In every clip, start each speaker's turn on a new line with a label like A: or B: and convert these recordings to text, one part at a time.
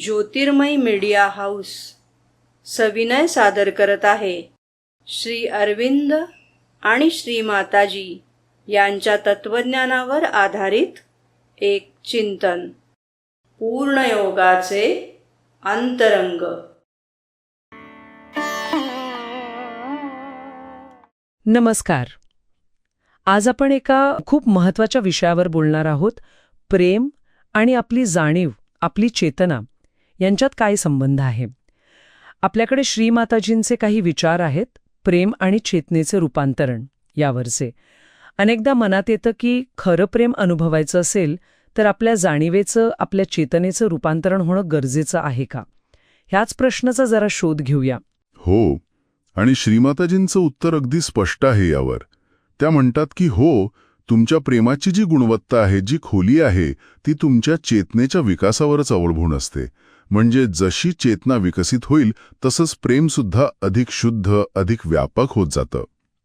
A: ज्योतिर्मय media house सविनय सादर करत आहे. श्री अरविंद आणि श्री माताजी यांच्या तत्वज्ञानावर आधारित एक चिंतन. पूर्णयोगाचे अंतरंग.
B: नमस्कार. आज आपण एका खूप महत्त्वाच्या विषयावर बोलणार आहोत प्रेम आणि आपली जाणीव आपली चेतना. यांच्यात काय संबंध आहे आपल्याकडे श्रीमाताजींचे काही विचार आहेत प्रेम आणि चेतनेचे रूपांतरण यावरचे. अनेकदा मनात येतं की खरं प्रेम अनुभवायचं असेल तर आपल्या जाणीवेचं आपल्या चेतनेचं रूपांतरण होणं गरजेचं आहे का? ह्याच प्रश्नाचा जरा शोध घेऊया.
C: हो आणि श्रीमाताजींचं उत्तर अगदी स्पष्ट आहे यावर. त्या म्हणतात की हो तुमच्या प्रेमाची जी गुणवत्ता आहे जी खोली आहे ती तुमच्या चेतनेच्या विकासावरच अवलंबून असते. म्हणजे जशी चेतना विकसित होईल तसंच प्रेमसुद्धा अधिक शुद्ध अधिक व्यापक होत जातं.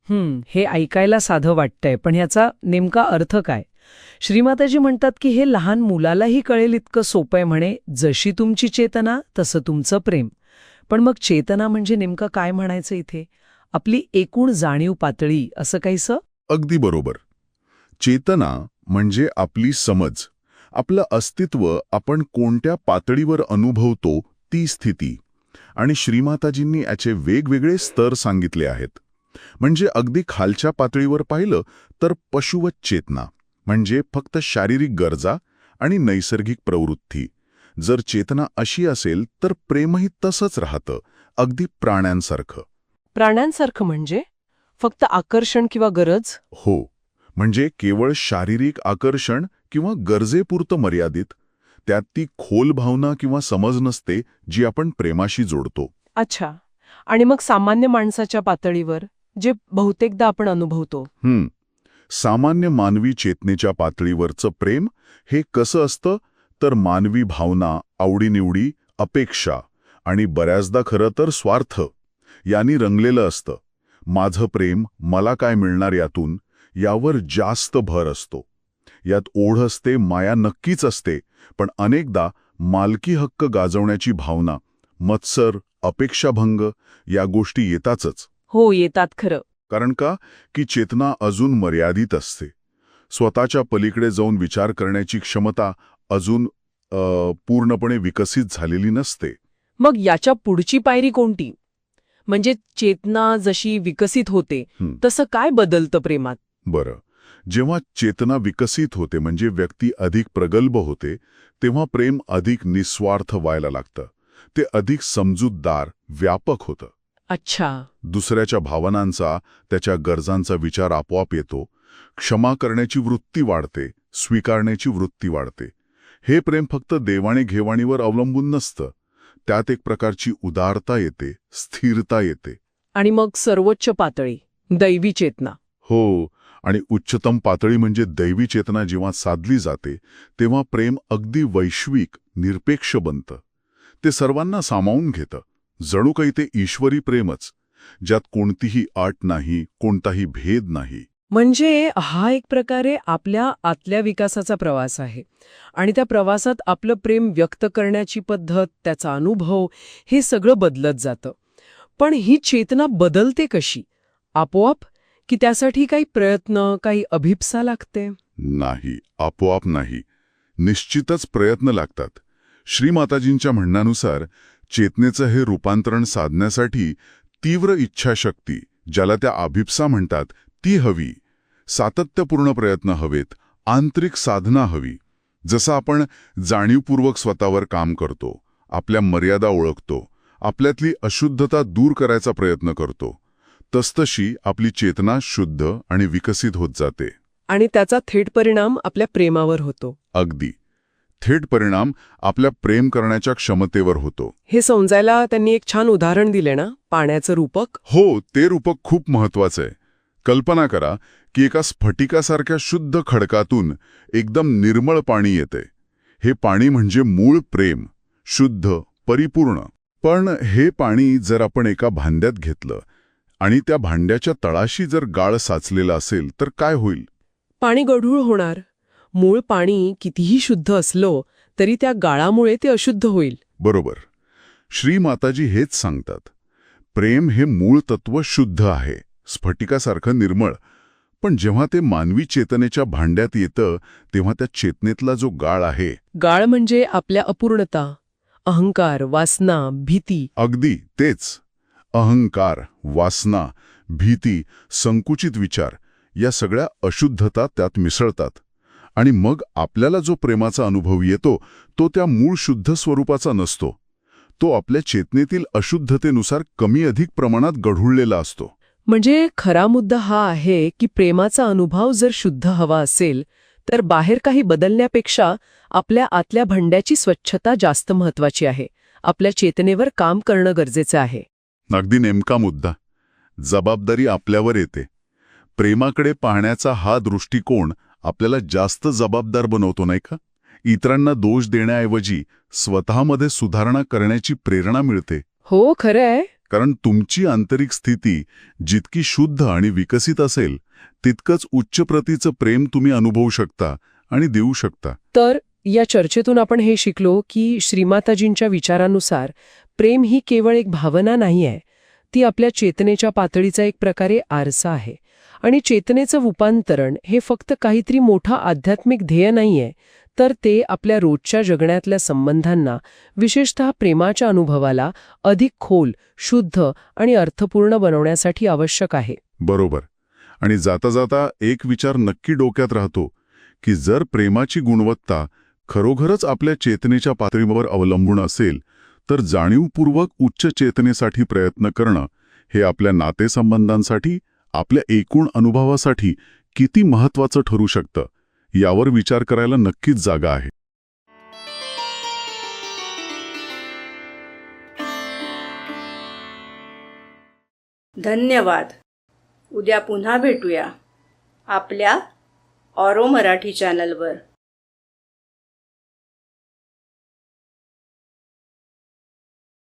B: हं, हे ऐकायला साधं वाटतंय पण ह्याचा नेमका अर्थ काय? श्रीमाताजी म्हणतात की हे लहान मुलालाही कळेल इतकं सोपं आहे म्हणे जशी तुमची चेतना तसं तुमचं प्रेम. पण मग चेतना म्हणजे नेमकं काय म्हणायचं इथे? आपली एकूण जाणीव पातळी असं काहीसं?
C: अगदी बरोबर. चेतना म्हणजे आपली समज. आपलं अस्तित्व आपण कोणत्या पातळीवर अनुभवतो ती स्थिती. आणि श्रीमाताजींनी याचे वेगवेगळे स्तर सांगितले आहेत. म्हणजे अगदी खालच्या पातळीवर पाहिलं तर पशुवत चेतना म्हणजे फक्त शारीरिक गरजा आणि नैसर्गिक प्रवृत्ती. जर चेतना अशी असेल तर प्रेमही तसंच राहतं अगदी प्राण्यांसारखं.
B: प्राण्यांसारखं म्हणजे? फक्त आकर्षण किंवा गरज?
C: हो म्हणजे केवळ शारीरिक आकर्षण किंवा गरजेपुरतं मर्यादित त्यात ती खोल भावना किंवा समज नसते जी आपण प्रेमाशी जोडतो.
B: अच्छा. आणि मग सामान्य माणसाच्या पातळीवर जे बहुतेकदा आपण अनुभवतो?
C: हं सामान्य मानवी चेतनेच्या पातळीवरचं प्रेम हे कसं असतं? तर मानवी भावना आवडीनिवडी अपेक्षा आणि बऱ्याचदा खरं तर स्वार्थ यांनी रंगलेलं असतं. माझं प्रेम मला काय मिळणार यातून? यावर जास्त भर असतो. यात ओढ असते माया नक्कीच असते. पण अनेकदा मालकी हक्क गाजवण्याची भावना मत्सर अपेक्षाभंग या गोष्टी येतातच
B: हो येतात खरं.
C: कारण का? की चेतना अजून मर्यादित असते. स्वतःच्या पलीकडे जाऊन विचार करण्याची क्षमता अजून पूर्णपणे विकसित झालेली नसते.
B: मग याच्या पुढची पायरी कोणती? म्हणजे चेतना जशी विकसित होते. तसं काय बदलतं प्रेमात?
C: बरं. जेव्हा चेतना विकसित होते म्हणजे व्यक्ती अधिक प्रगल्भ होते तेव्हा प्रेम अधिक निस्वार्थ व्हायला लागतं. ते अधिक समजूतदार व्यापक होतं.
B: अच्छा.
C: दुसऱ्याच्या भावनांचा त्याच्या गरजांचा विचार आपोआप येतो. क्षमा करण्याची वृत्ती वाढते स्वीकारण्याची वृत्ती वाढते. हे प्रेम फक्त देवाणेघेवाणीवर अवलंबून नसतं. त्यात एक प्रकारची उदारता येते स्थिरता येते.
B: आणि मग सर्वोच्च पातळी दैवी चेतना.
C: हो. आणि उच्चतम पातळी म्हणजे दैवी चेतना जेव्हा साधली जाते तेव्हा प्रेम अगदी वैश्विक निरपेक्ष बनतं. ते सर्वांना सामावून घेतं. जणू काही ते ईश्वरी प्रेमच ज्यात कोणतीही आट नाही कोणताही भेद नाही.
B: म्हणजे हा एक प्रकारे आपल्या आतल्या विकासाचा प्रवास आहे. आणि त्या प्रवासात आपलं प्रेम व्यक्त करण्याची पद्धत त्याचा अनुभव हे सगळं बदलत जातं. पण ही चेतना बदलते कशी? आपोआप की त्यासाठी काही प्रयत्न काही अभिप्सा लागते?
C: नाही आपोआप नाही. निश्चितच प्रयत्न लागतात. श्रीमाताजींच्या म्हणण्यानुसार चेतनेचं हे रूपांतरण साधण्यासाठी तीव्र इच्छाशक्ती ज्याला त्या अभिप्सा म्हणतात ती हवी. सातत्यपूर्ण प्रयत्न हवेत आंतरिक साधना हवी. जसं आपण जाणीवपूर्वक स्वतःवर काम करतो आपल्या मर्यादा ओळखतो आपल्यातली अशुद्धता दूर करायचा प्रयत्न करतो तसतशी आपली चेतना शुद्ध आणि विकसित होत जाते.
B: आणि त्याचा थेट परिणाम आपल्या प्रेमावर होतो.
C: अगदी. थेट परिणाम आपल्या प्रेम करण्याच्या क्षमतेवर होतो.
B: हे समजायला त्यांनी एक छान उदाहरण दिले ना? पाण्याचं रूपक?
C: हो ते रूपक खूप महत्वाचं आहे. कल्पना करा की एका स्फटिकासारख्या शुद्ध खडकातून एकदम निर्मळ पाणी येते. हे पाणी म्हणजे मूळ प्रेम शुद्ध परिपूर्ण. पण हे पाणी जर आपण एका भांड्यात घेतलं आणि त्या भांड्याच्या तळाशी जर गाळ साचलेला असेल तर काय होईल?
B: पाणी गढूळ होणार. मूळ पाणी कितीही शुद्ध असलो तरी त्या गाळामुळे ते अशुद्ध होईल.
C: बरोबर. श्री माताजी हेच सांगतात. प्रेम हे मूळ तत्व शुद्ध आहे स्फटिकासारखं निर्मळ. पण जेव्हा ते मानवी चेतनेच्या भांड्यात येतं तेव्हा त्या चेतनेतला जो गाळ आहे
B: गाळ म्हणजे आपल्या अपूर्णता. अहंकार वासना भीती.
C: अगदी तेच. अहंकार वासना भीती संकुचित विचार या सगळ्या अशुद्धता त्यात मिसळतात. आणि मग आपल्याला जो प्रेमाचा अनुभव येतो तो त्या मूळ शुद्ध स्वरूपाचा नसतो. तो आपल्या चेतनेतील अशुद्धतेनुसार कमी अधिक प्रमाणात गढुळलेला असतो.
B: म्हणजे खरा मुद्दा हा आहे की प्रेमाचा अनुभव जर शुद्ध हवा असेल तर बाहेर काही बदलण्यापेक्षा आपल्या आतल्या भंड्याची स्वच्छता जास्त महत्वाची आहे. आपल्या चेतनेवर काम करणं गरजेचं आहे.
C: अगदी नेमका मुद्दा. जबाबदारी आपल्यावर येते. प्रेमाकडे पाहण्याचा हा दृष्टिकोन आपल्याला जास्त जबाबदार बनवतो नाही का? इतरांना दोष देण्याऐवजी स्वतःमध्ये सुधारणा करण्याची प्रेरणा मिळते.
B: हो खरं आहे
C: कारण तुमची आंतरिक स्थिती जितकी शुद्ध आणि विकसित असेल तितकंच उच्च प्रतीचं प्रेम तुम्ही अनुभवू शकता आणि देऊ शकता.
B: तर या चर्चेतून आपण हे शिकलो की श्रीमाताजींच्या विचारानुसार प्रेम ही केवळ एक भावना नाही आहे ती आपल्या चेतनेच्या पातळीचा एक प्रकारे आरसा आहे. आणि चेतनेचं रूपांतरण हे फक्त काहीतरी मोठा आध्यात्मिक ध्येय नाहीये तर ते आपल्या रोजच्या जगण्यातल्या संबंधांना विशेषतः प्रेमाच्या अनुभवाला अधिक खोल शुद्ध आणि अर्थपूर्ण बनवण्यासाठी आवश्यक आहे.
C: बरोबर. आणि जाता जाता एक विचार नक्की डोक्यात राहतो की जर प्रेमाची गुणवत्ता खरोखरच आपल्या चेतनेच्या पातळीवर अवलंबून असेल तर जाणीवपूर्वक उच्च चेतनेसाठी प्रयत्न करणं हे आपल्या नातेसंबंधांसाठी आपल्या एकूण अनुभवासाठी किती महत्वाचं ठरू शकतं यावर विचार करायला नक्कीच जागा आहे.
A: धन्यवाद. उद्या पुन्हा भेटूया आपल्या ऑरो मराठी चॅनलवर.